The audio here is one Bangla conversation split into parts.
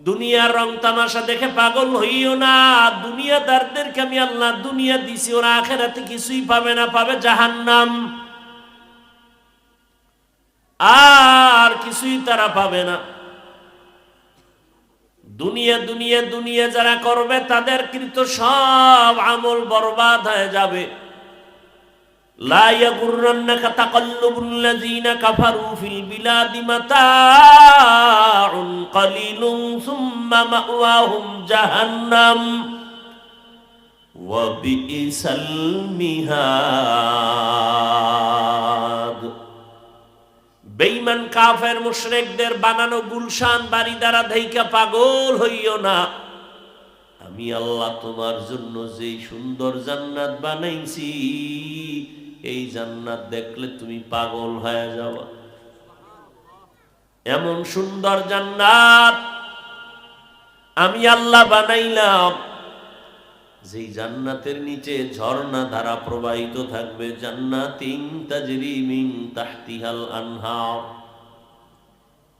দুনিয়ার রং তামাশা দেখে পাগল হইও না। দুনিয়াদারদেরকে আমি আল্লাহ দুনিয়া দিছি, ওরা আখেরাতে কিছুই পাবে না, পাবে জাহান্নাম। আর কিছুই তারা পাবে না। দুনিয়া দুনিয়া দুনিয়া যারা করবে, তাদের কিন্তু সব আমল বরবাদ হয়ে যাবে। لا يغرنك تقلب الذين كفروا في البلاد متاع قليل ثم مأواهم جهنم وبئس المهاد বেইমান কাফের মুশরিকদের বানানো গুলশান বাড়ি দ্বারা ধৈকা পাগল হইও না আমি আল্লাহ তোমার জন্য যেই সুন্দর জান্নাত বানাইছি এই জান্নাত দেখলে তুমি পাগল হয়ে যাবা এমন সুন্দর জান্নাত আমি আল্লাহ বানাইলাম। যেই জান্নাতের নিচে ঝর্ণা ধারা প্রবাহিত থাকবে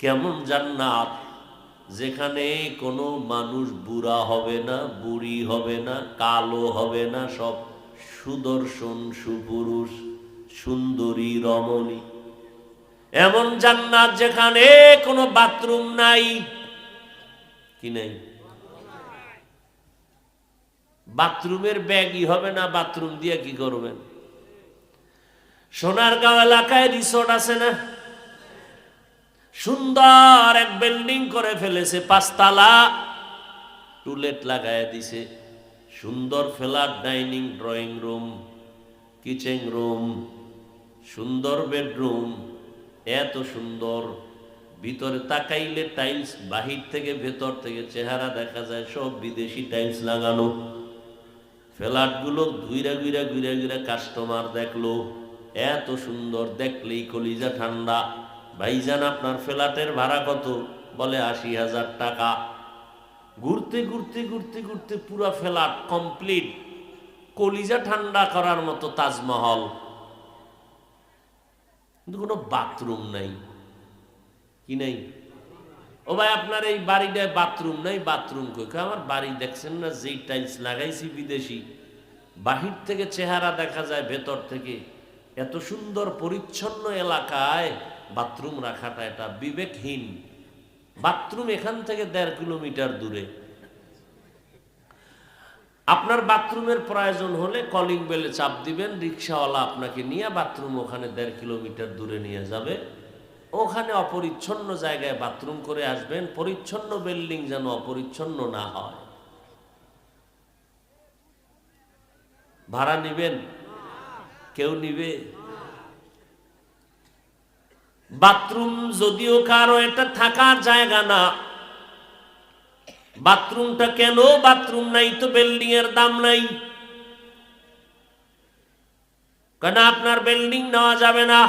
কেমন জান্নাত, যেখানে কোনো মানুষ বুড়া হবে না, বুড়ি হবে না, কালো হবে না, সব সুদর্শন সুপুরুষ, সুন্দরী রমণী। এমন জান্নাত যেখানে কোনো বাথরুম নাই। কি নাই? বাথরুমের ব্যাগই হবে না, বাথরুম দিয়ে কি করবেন? সোনারগাঁও এলাকায় রিসোর্ট আছে না? সুন্দর এক বিল্ডিং করে ফেলেছে, পাঁচতলা, টুলেট লাগায় দিছে। সুন্দর flat, dining, drawing room, kitchen room, সুন্দর বেডরুম, এত সুন্দর। ভিতরে তাকাইলে টাইলস, বাহির থেকে ভেতর থেকে চেহারা দেখা যায়, সব বিদেশি টাইলস লাগানো। ফ্ল্যাটগুলো ঘুইরা ঘুইরা ঘুইরা ঘুইরা কাস্টমার দেখল, এত সুন্দর, দেখলেই কলিজা ঠান্ডা। ভাইজান, আপনার ফ্ল্যাটের ভাড়া কত? বলে, আশি হাজার টাকা। ঘুরতে ঘুরতে ঘুরতে ঘুরতে পুরো ফ্ল্যাট কমপ্লিট কলিজা ঠান্ডা করার মতো তাজমহল। কিন্তু কোনো বাথরুম নাই। কি নাই? ও ভাই আপনার এই বাড়িটায় বাথরুম নাই বাথরুম কই, আমার বাড়ি দেখছেন না যেই টাইলস লাগাইছি বিদেশি বাহির থেকে চেহারা দেখা যায় ভেতর থেকে। এত সুন্দর পরিচ্ছন্ন এলাকায় বাথরুম রাখাটা এটা বিবেকহীন। বাথরুম এখান থেকে দেড় কিলোমিটার দূরে। আপনার বাথরুমের প্রয়োজন হলে কলিং বেলে চাপ দিবেন, রিক্সাওয়ালা আপনাকে নিয়ে বাথরুম ওখানে দেড় কিলোমিটার দূরে নিয়ে যাবে। ওখানে অপরিচ্ছন্ন জায়গায় বাথরুম করে আসবেন, পরিচ্ছন্ন বিল্ডিং যেন অপরিচ্ছন্ন না হয়। ভাড়া নিবেন? কেউ নিবে? বাথরুম যদিও কারও এটা থাকার জায়গা না, বাথরুমটা কেন? বাথরুম নাই তো বিল্ডিং এর দাম নাই। কেন আপনার বিল্ডিং নেওয়া যাবে না?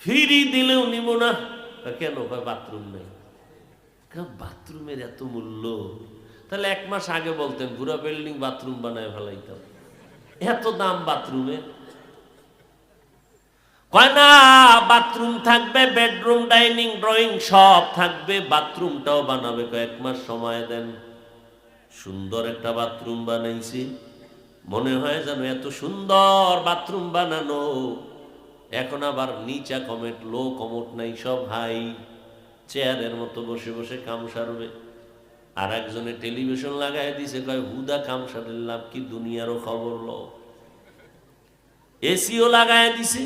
ফিরি দিলেও নিব না। কেন বাথরুম নেই? বাথরুমের এত মূল্য? তাহলে এক মাস আগে বলতেন পুরো বিল্ডিং বাথরুম বানায় ফেলাইতাম। এত দাম বাথরুমে কয় না, বাথরুম থাকবে, বেডরুম, ডাইনিং, ড্রয়িং, সব থাকবে, বাথরুমটাও বানাবে কয়েক মাস সময় দেন। সুন্দর একটা বাথরুম বানাইছি। মনে হয় যেন এত সুন্দর বাথরুম বানানো। এখন আবার নিচা কমেট, লো কমট নাই, সব হাই। চেয়ারের মতো বসে বসে কাম সারবে। আর একজনে টেলিভিশন লাগাই দিছে, কয়, হুদা কাম সারের লাভ কি? দুনিয়ারও খবর লো এসিও লাগাই দিছে।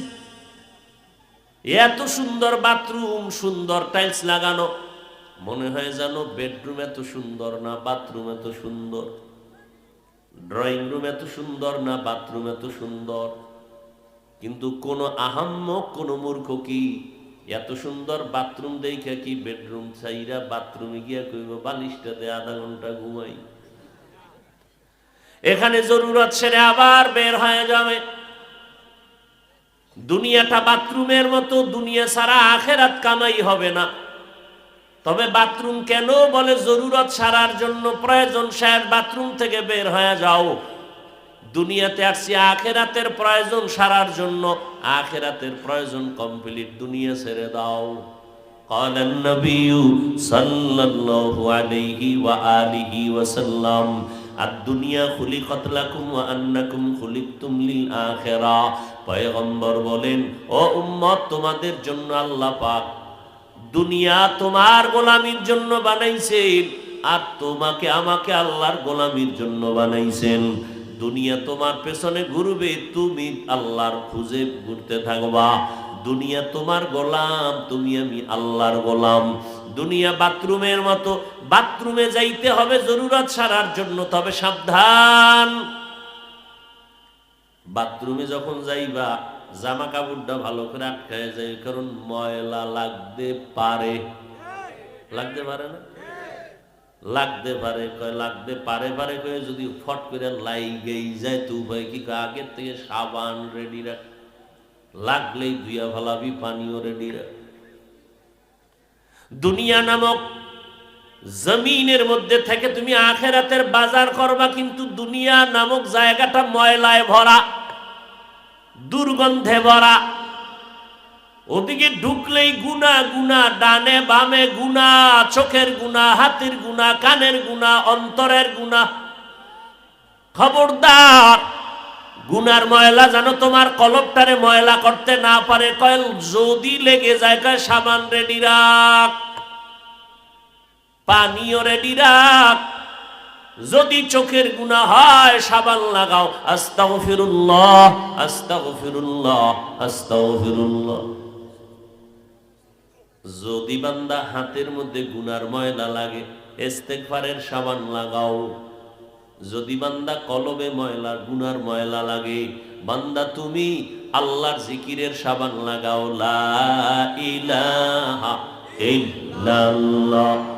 এত সুন্দর বাথরুম, সুন্দর টাইলস লাগানো। মনে হয় যেন বেডরুম এত সুন্দর না বাথরুম এত সুন্দর। ড্রয়িং রুম এত সুন্দর না বাথরুম এত সুন্দর। কিন্তু কোন আহাম্মক কোন মূর্খ কি এত সুন্দর বাথরুম দেখে কি বেডরুম চাইরা বাথরুমে গিয়া কইব বালিশটা দে আধা ঘণ্টা ঘুমাই। এখানে জরুরত সেরে আবার বের হয়ে যাবে। দুনিয়াটা বাথরুমের মতো দুনিয়া সারা আখেরাত কামাই হবে না তবে বাথরুম কেন বলে জরুরত সারার জন্য প্রয়োজন সাহেব বাথরুম থেকে বের হয়ে যাও দুনিয়াতে আসছি আখেরাতের প্রয়োজন সারার জন্য আখেরাতের প্রয়োজন কমপ্লিট দুনিয়া ছেড়ে দাও قال النبي صلى الله عليه وآله وسلم الدنيا خلقت لكم وأنكم خلقتم للآخرة পয়গম্বর বলেন, ও উম্মত, তোমাদের জন্য আল্লাহ পাক দুনিয়া তোমার গোলামির জন্য বানাইছেন আর তোমাকে আমাকে আল্লাহর গোলামির জন্য বানাইছেন। দুনিয়া তোমার পেছনে ঘুরবে, তুমি আল্লাহর খুঁজে ঘুরতে থাকবা। দুনিয়া তোমার গোলাম, তুমি আমি আল্লাহর গোলাম। দুনিয়া বাথরুমের মতো, বাথরুমে যাইতে হবে, জরুরত সারার জন্য তবে সাবধান। বাথরুমে যখন যাইবা জামা কাপড়টা ভালো করে আটকায় যায়, কারণ ময়লা লাগতে পারে। লাগতে পারে না? লাগতে পারে, কয় লাগতে পারে পারে কয়ে যদি ফট করে লাইগেই যায়, তো উপায় কি? আগের থেকে সাবান রেডি রাখ। লাগলেই ধুইয়া ভালাবি পানিও রেডি রাখ। দুনিয়া নামক জমিনের মধ্যে থেকে তুমি আখেরাতের বাজার করবা, কিন্তু দুনিয়া নামক জায়গাটা ময়লায় ভরা। দুর্গন্ধে ভরা। ওদিকে ঢুকলেই গুনা গুনা, ডানে বামে গুনা, চোখের গুনা, হাতের গুনা, কানের গুনা, অন্তরের গুনা। খবরদার, গুনার ময়লা যেন তোমার কলপটারে ময়লা করতে না পারে, কয়েল যদি লেগে যায় কয় সামান রেডি রাখ পানিও রেডি রাখ যদি চোখের গুণা হয় সাবান লাগাও আস্তাও ফিরুল্লাহ আস্তাও ফিরুল্লাহ আস্তাও ফিরুল্লাহ যদি বান্দা হাতের মধ্যে গুনার ময়লা লাগে, ইস্তেগফারের সাবান লাগাও। যদি বান্দা কলবে ময়লা, গুনার ময়লা লাগে, বান্দা তুমি আল্লাহর জিকিরের সাবান লাগাও, লা ইলাহা ইল্লাল্লাহ।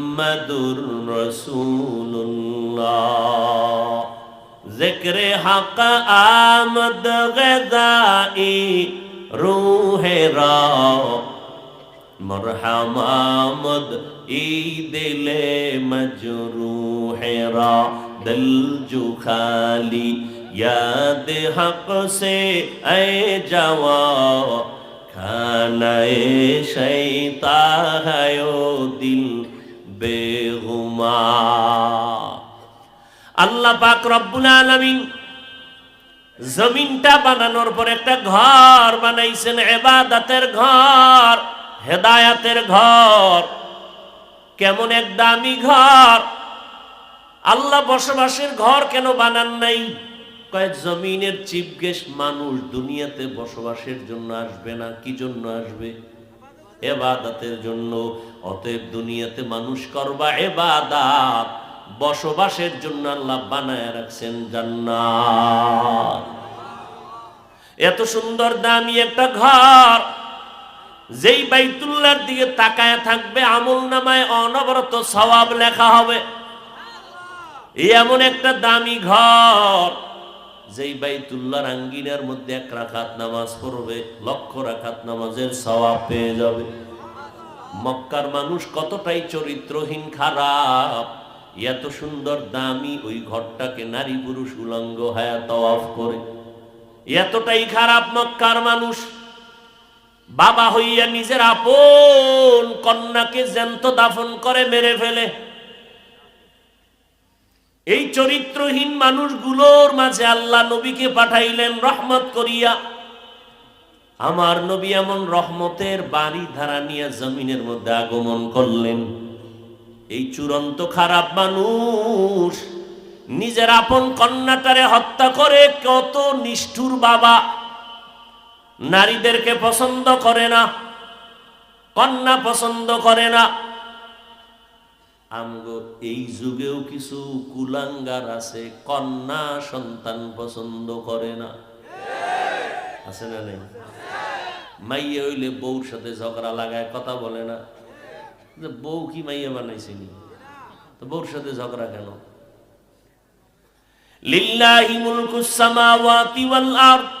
মুহাম্মাদুর রসুল্লাহ জিক্রে হক আমদ গদাই রুহে রা মরহামামদ ই দিলে মজরুহে রা দিল জুখালি خالی یاد حق سے اے جواب खाना शैता है আল্লাহ পাক রব্বুল আলামিন জমিনটা বানানোর পর একটা ঘর বানাইছেন এবাদাতের ঘর, হেদায়াতের ঘর। কেমন এক দামি ঘর। আল্লাহ বসবাসের ঘর কেন বানান নাই? কয়েক জমিনের চিফ গেস্ট মানুষ দুনিয়াতে বসবাসের জন্য আসবে না, কি জন্য আসবে? এবাদাতের জন্য। অতএব দুনিয়াতে মানুষ করবা এবাদাত। বসবাসের জন্য আল্লাহ বানায় রাখছেন জান্নাত। এত সুন্দর দামি একটা ঘর। যেই বাইতুল্লার দিকে তাকায় থাকবে, আমল নামায় অনবরত সওয়াব লেখা হবে। এমন একটা দামি ঘর। যেই বাইতুল্লাহর আঙ্গিনার মধ্যে এক রাখাত নামাজ পড়বে, লক্ষ রাখাত নামাজের সওয়াব পেয়ে যাবে। মক্কার মানুষ কতটাই চরিত্রহীন, খারাপ, এত সুন্দর দামি ওই ঘরটাকে নারী পুরুষ উলঙ্গ হায়া তওয়াফ করে। এতটাই খারাপ মক্কার মানুষ। বাবা হইয়া নিজের আপন কন্যাকে জ্যান্ত দাফন করে মেরে ফেলে। এই চরিত্রহীন মানুষগুলোর মাঝে আল্লাহ নবীকে পাঠাইলেন রহমত করিয়া। আমার নবী এমন রহমতের বাড়ি ধারা নিয়ে জমিনের মধ্যে আগমন করলেন। এই চূড়ান্ত খারাপ মানুষ নিজের আপন কন্যাটারে হত্যা করে কত নিষ্ঠুর বাবা। নারীদেরকে পছন্দ করে না, কন্যা পছন্দ করে না। আমগো এই যুগেও কিছু কুলাঙ্গার আছে, কন্যা সন্তান পছন্দ করে না। আছে না নেই? মাইয়ে হইলে বউর সাথে ঝগড়া লাগায়, কথা বলে না। বউ কি মাইয়া বানাইছিনি তো বউর সাথে ঝগড়া কেন? লিল্লাহি মুলকুস সামাওয়াতি ওয়াল আরদ।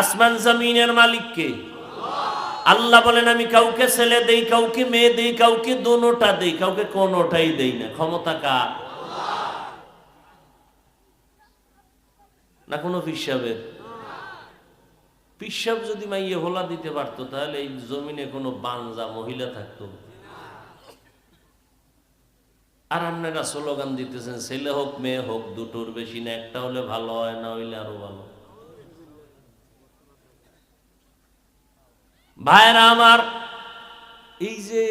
আসমান জমিনের মালিককে। আল্লাহ বলেন, আমি কাউকে ছেলে দেই, কাউকে মেয়ে দেই, কাউকে দোনোটা দেই, কাউকে কোনোটাই দেই না। ক্ষমতা কার? না কোনো পিসাবের পিসাব যদি মাইয়ে হোলা দিতে পারতো, তাহলে এই জমিনে কোনো বানজা মহিলা থাকতো। আর আপনারা স্লোগান দিতেছেন, ছেলে হোক, মেয়ে হোক, দুটোর বেশি না, একটা হলে ভালো হয়, না হইলে আরও ভালো। ভাইরা আমার, এই যে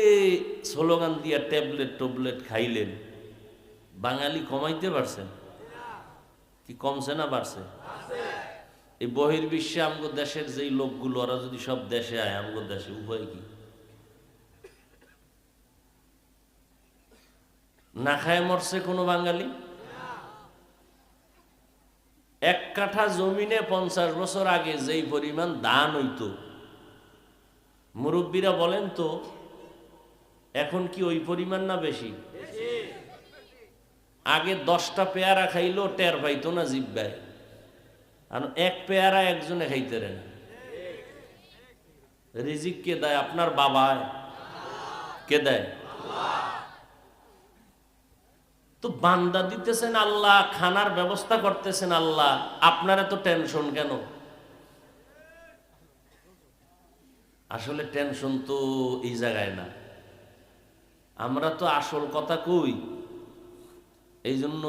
স্লোগান দিয়া ট্যাবলেট ট্যাবলেট খাইলেন, বাঙালি কমাইতে পারছেন কি কমছে না বাড়ছে? এই বহির্বিশ্বে আমগো দেশের যেই লোকগুলো, ওরা যদি সব দেশে আয়, আমগো দেশে উপায় কি? না খায় মরছে কোনো বাঙালি? এক কাঠা জমিনে পঞ্চাশ বছর আগে যেই পরিমাণ ধান হইতো মুরব্বীরা বলেন তো, এখন কি ওই পরিমাণ না বেশি? আগে দশটা পেয়ারা খাইলেও টের পাইতো না জিব্বায়। আর এক পেয়ারা একজনে খাইতে রে না। রিজিক কে দেয়? আপনার বাবা কে দেয়? তো বান্দা দিতেছেন আল্লাহ, খানার ব্যবস্থা করতেছেন আল্লাহ, আপনারা তো টেনশন কেন? আসলে টেনশন তো এই জায়গায় না। আমরা তো আসল কথা কই। এই জন্য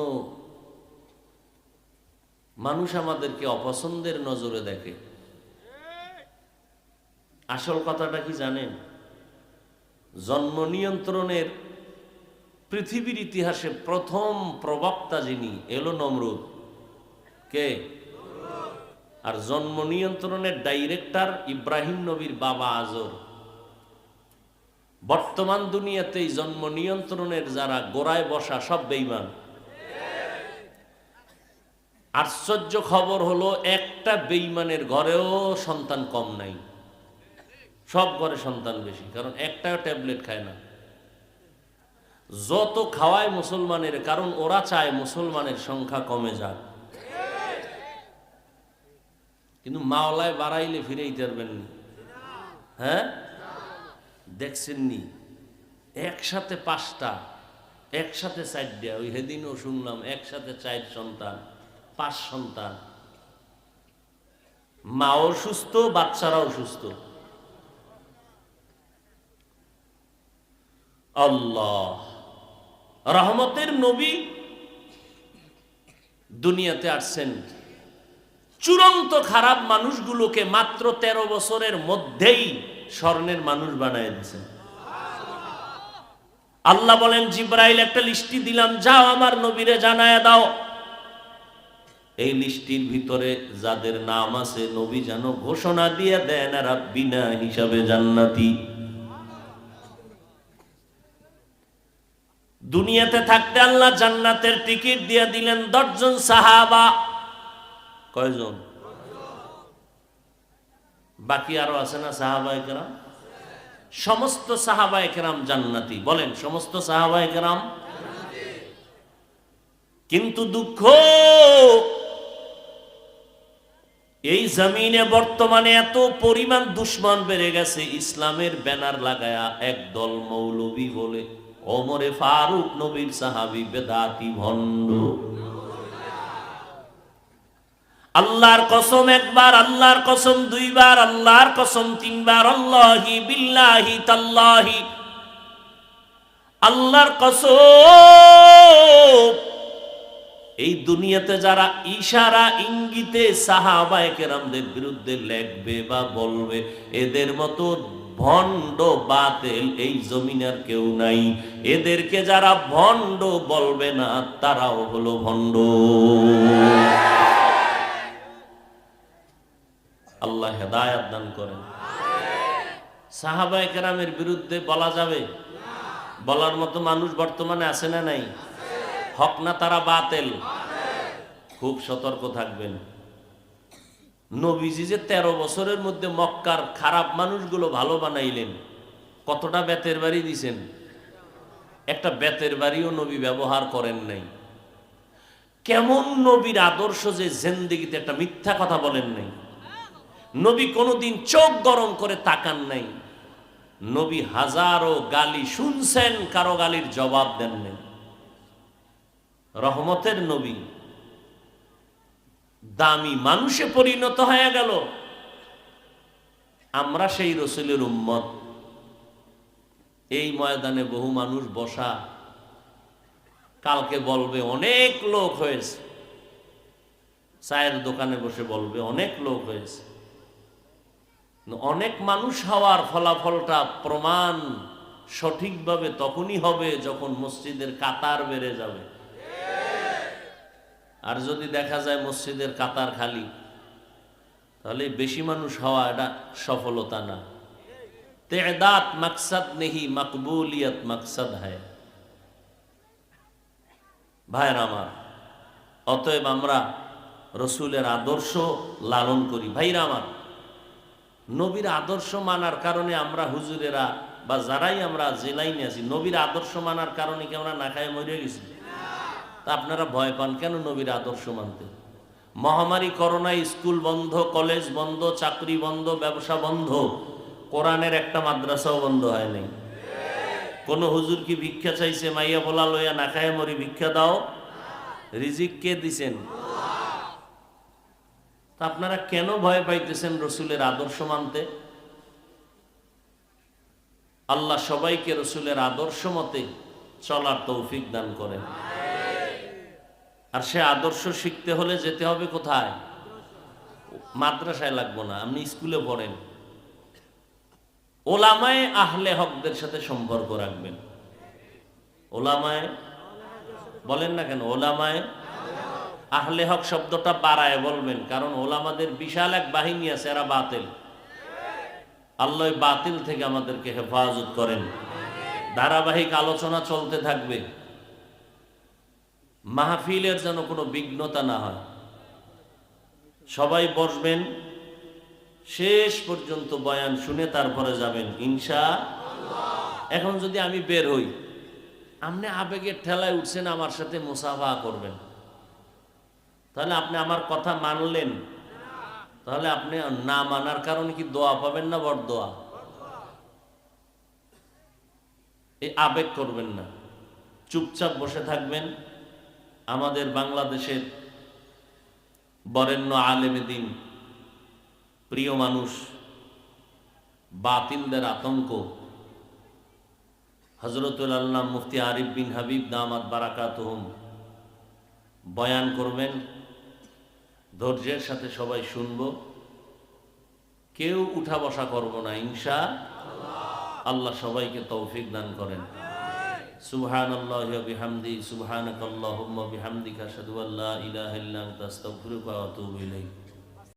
মানুষ আমাদেরকে অপছন্দের নজরে দেখে। আসল কথাটা কি জানেন? জন্ম নিয়ন্ত্রণের পৃথিবীর ইতিহাসে প্রথম প্রবক্তা যিনি এলো নমরুদ। কে? আর জন্ম নিয়ন্ত্রণের ডাইরেক্টর ইব্রাহিম নবীর বাবা আজর। বর্তমান দুনিয়াতে এই জন্ম নিয়ন্ত্রণের যারা গোড়ায় বসা সব বেইমান আশ্চর্য খবর হলো, একটা বেইমানের ঘরেও সন্তান কম নাই। সব ঘরে সন্তান বেশি, কারণ একটাও ট্যাবলেট খায় না। যত খাওয়ায় মুসলমানের, কারণ ওরা চায় মুসলমানের সংখ্যা কমে যাক। কিন্তু মাওলায় বাড়াইলে ফিরেই পারবেন নি। হ্যাঁ? দেখছেননি? একসাথে পাঁচটা, একসাথে চারটা, ওই সেদিনও শুনলাম, একসাথে চার সন্তান, পাঁচ সন্তান। মাও সুস্থ, বাচ্চারাও সুস্থ। আল্লাহ। রহমতের নবী দুনিয়াতে আসছেন। চূড়ান্ত খারাপ মানুষগুলোকে মাত্র ১৩ বছরের মধ্যেই স্বর্ণের মানুষ বানায় দিয়েছেন আল্লাহ বলেন, জিব্রাইল, একটা লিস্টি দিলাম, যাও আমার নবীরে জানায় দাও। এই লিস্টির ভিতরে যাদের নাম আছে, নবী যেন ঘোষণা দিয়ে দেন আর বিনা হিসাবে জান্নাতি। দুনিয়াতে থাকতে আল্লাহ জান্নাতের টিকিট দিয়ে দিলেন দশজন সাহাবা। কয়জন? বাকি আরও আছে না সাহাবা একরাম সমস্ত সাহাবা একরাম জান্নাতি। বলেন, সমস্ত সাহাবা একরাম কিন্তু দুঃখ, এই জমিনে বর্তমানে এত পরিমাণ দুশ্মন বেড়ে গেছে, ইসলামের ব্যানার লাগায়া একদল মৌলবী বলে, ওমরে ফারুক নবীর সাহাবি বেদাতি ভণ্ড। আল্লাহর কসম একবার, আল্লাহর কসম দুইবার, আল্লাহর কসম তিনবার। আল্লাহি বিল্লাহি তাল্লাহি। আল্লাহর কসম। এই দুনিয়াতে যারা ইশারা, ইঙ্গিতে সাহাবায়ে কেরামদের বিরুদ্ধে লেখবে বা বলবে, এদের মতো ভণ্ড বাতেল এই জমিনের কেউ নাই। এদেরকে যারা ভণ্ড বলবে না, তারাও হলো ভণ্ড। আল্লাহ হেদায়াত দান করেন। সাহাবায়ে কেরামের বিরুদ্ধে বলা যাবে? বলার মতো মানুষ বর্তমানে আছে না নাই? হক না তারা বাতেল। খুব সতর্ক থাকবেন। নবীজি যে তেরো বছরের মধ্যে মক্কার খারাপ মানুষগুলো ভালো বানাইলেন, কতটা বেতের বাড়ি দিছেন? একটা বেতের বাড়িও নবী ব্যবহার করেন নাই। কেমন নবীর আদর্শ যে জেন্দিগিতে একটা মিথ্যা কথা বলেন নাই? নবী কোনোদিন চোখ গরম করে তাকান নাই। নবী হাজারো গালি শুনছেন, কারও গালির জবাব দেন নাই। রহমতের নবী। দামি মানুষে পরিণত হয়ে গেল। আমরা সেই রসুলের উম্মত। এই ময়দানে বহু মানুষ বসা। কালকে বলবে অনেক লোক হয়েছে। চায়ের দোকানে বসে বলবে অনেক লোক হয়েছে। অনেক মানুষ হওয়ার ফলাফলটা প্রমাণ সঠিকভাবে তখনই হবে যখন মসজিদের কাতার বেড়ে যাবে। আর যদি দেখা যায় মসজিদের কাতার খালি, তাহলে বেশি মানুষ হওয়া এটা সফলতা না। তেদাত মকসদ নেহি, মকবুলিয়ত মকসদ হয়। ভাইয়ের আমার, অতএব আমরা রসুলের আদর্শ লালন করি। ভাইরা আমার নবীর আদর্শ মানার কারণে আমরা হুজুরেরা বা যারাই আমরা জেলাইনে আছি নবীর আদর্শ মানার কারণে কি আমরা না খায় মরে গেছি? তা আপনারা ভয় পান, কেন নবীর আদর্শ মানতে? মহামারী করোনা স্কুল বন্ধ কলেজ বন্ধ, চাকরি বন্ধ, ব্যবসা বন্ধ, কোরআনের একটা মাদ্রাসাও বন্ধ হয় নাই। কোন হুজুর কি ভিক্ষা চাইছে, মাইয়া বলা লইয়া না খায় মরি, ভিক্ষা দাও? রিজিক কে দিছেন? তা আপনারা কেন ভয় পাইতেছেন রসুলের আদর্শ মানতে? আল্লাহ সবাইকে রসুলের আদর্শ মতে চলার তৌফিক দান করেন। আর সে আদর্শ শিখতে হলে যেতে হবে কোথায়? মাদ্রাসায় লাগবো না, আপনি স্কুলে পড়েন। ওলামায় আহলে হকদের সাথে সম্পর্ক রাখবেন। ওলামায়, বলেন না কেন, ওলামায় আহলে হক শব্দটা বাড়ায় বলবেন, কারণ ওলামাদের বিশাল এক বাহিনী আছে, এরা বাতিল। আল্লাহ বাতিল থেকে আমাদেরকে হেফাজত করেন। ধারাবাহিক আলোচনা চলতে থাকবে। মাহফিলের যেন কোনো বিঘ্নতা না হয়। সবাই বসবেন, শেষ পর্যন্ত বয়ান শুনে তারপরে যাবেন, ইনশা এখন যদি আমি বের হই আপনি আবেগের ঠেলায় উঠছেন, আমার সাথে মুসাফা করবেন। তাহলে আপনি আমার কথা মানলেন। তাহলে আপনি না মানার কারণে কি দোয়া পাবেন না বড় দোয়া এই আবেগ করবেন না। চুপচাপ বসে থাকবেন। আমাদের বাংলাদেশের বরেণ্য আলেমে দিন, প্রিয় মানুষ, বাতিলদের আতঙ্ক। হজরতুল আল্লাহ মুফতি আরিফ বিন হাবিব দামাত বারাকাত বয়ান করবেন ধৈর্যের সাথে সবাই শুনব। কেউ উঠা বসা করব না ইংসা আল্লাহ। সবাইকে তৌফিক দান করেন। সুবহান আল্লাহ বিহামদি সুবহানাক আল্লাহুম্মা বিহামদিকা, আশহাদু আল্লা ইলাহা ইল্লা আনতা